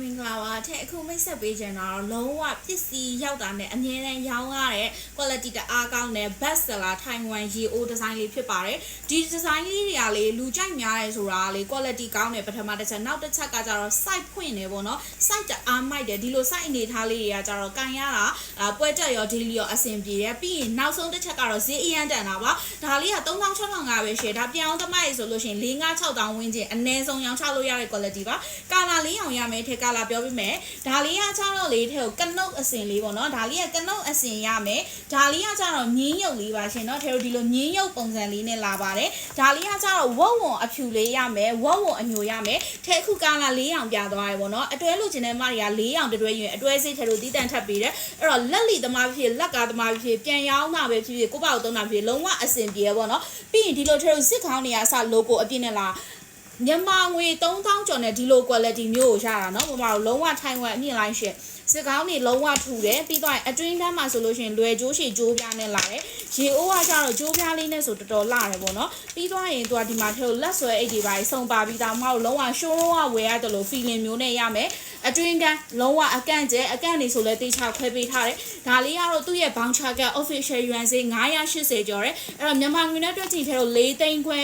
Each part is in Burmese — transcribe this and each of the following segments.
မင်္ဂလာပါ တဲ့အခုမိတ်ဆက်ပေးချင်တာတော့လုံးဝပစ္စည်းရောက်တာနဲ့အမြဲတမ်းရောင်းရတဲ့ quality တအားကောင်းတဲ့ best seller ထိုင်ဝမ်ရေအို design လေးဖြစ်ပါတယ်ဒီ design လေးတွေကလေလူကြိုက်များတယ်ဆိုတာလေ quality ကောင်းတယ်ပထမတစ်ချက်နောက်တစ်ချက်ကကြတော့ site ဖွင့်နေပေါ့နော် site တအားမိုက်တယ်ဒီလို site အနေထားလေးတွေကကြတော့ကန်ရတာအာပွဲတက်ရော daily ရောအဆင်ပြေတယ်ပြီးရင်နောက်ဆုံးတစ်ချက်ကတော့ဈေးအရန်တန်တာပါဒါလေးက3600ပဲရှယ်ဒါပြောင်းသမိုက်ဆိုလို့ရှိရင်4 5 6000ဝန်းကျင်အနည်းဆုံးရောင်းချလို့ရတဲ့ quality ပါကာလာလေးအောင်ရမယ်ထဲကာလာပြောပြီးမယ်ဒါလေးကကြတော့လေထဲကိုကနုတ်အစင်လေးပေါ့နော်ဒါလေးကကနုတ်အစင်ရမယ်ဒါလေးကကြတော့ညင်းရုပ်လေးပါရှင်နော်ထဲတို့ဒီလိုညင်းရုပ်ပုံစံလေးနဲ့လာပါတယ်ဒါလေးကကြတော့ဝက်ဝွန်အဖြူလေးရမယ်ဝက်ဝွန်အညိုရမယ်ထဲအခုကာလာလေးအောင်ပြသွားတယ်ပေါ့နော်အတွဲလို့ခြင်းတဲ့မတွေကလေးအောင်တွဲရင်အတွဲစိတ်ထဲတို့တီးတန့်ထပ်ပေးတယ်အဲ့တော့လက်လီသမားဖြစ်လက်ကားသမားဖြစ်ပြန်ရောင်းတာပဲဖြစ်ဖြစ်ကိုပေါ့သုံးတာဖြစ်လုံးဝအစင်ပြေပေါ့နော်ပြီးရင်ဒီလိုထဲတို့စစ်ခေါင်းတွေကစ logo အပြည့်နဲ့လာ မြန်မာငွေ3000ကျော်နဲ့ဒီလို quality မျိုးကိုရတာเนาะမမတို့လုံးဝထိုင်ဝမ်အမြင့်လိုက်ရှင်စစ်ကောင်းတွေလုံးဝထူတယ်ပြီးတော့အတွင်းတန်းမှာဆိုလို့ရှိရင်လွယ်ကျိုးရှည်ကျိုးပြားနဲ့လာတယ် ရေအိုးကကျတော့ကျိုးပြားလေးနဲ့ဆိုတော်တော်လာတယ်ပေါ့နော်ပြီးတော့ရင်သူကဒီမှာထဲကိုလက်ဆွဲအိတ်တွေပါစုံပါပြီးသားမဟုတ်လုံးဝရှိုးလုံးဝဝယ်ရတယ်လို့ feeling မျိုးနဲ့ရမယ်အတွင်းတန်းလုံးဝအကန့်ကျဲအကန့်နေဆိုလဲတေချာခွဲပေးထားတယ်ဒါလေးကတော့သူ့ရဲ့ voucher က official yuan ဈေး980ကျော်တယ်အဲ့တော့မြန်မာငွေနဲ့တွက်ကြည့်ထဲတော့4သိန်းခွဲ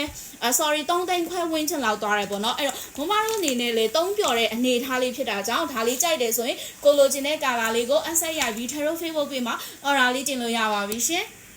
အ sorry 3သိန်းခွဲဝန်းကျင်လောက်သွားတယ်ပေါ့နော်အဲ့တော့မမတို့အနေနဲ့လေသုံးပြော်တဲ့အနေထားလေးဖြစ်တာကြောင့်ဒါလေးကြိုက်တယ်ဆိုရင်ကိုလိုချင်တဲ့ကာလာလေးကိုအဆက်ရိုက်ပြီး Tarot Facebook ပေးမှာ order လေးတင်လို့ရပါပြီရှင်။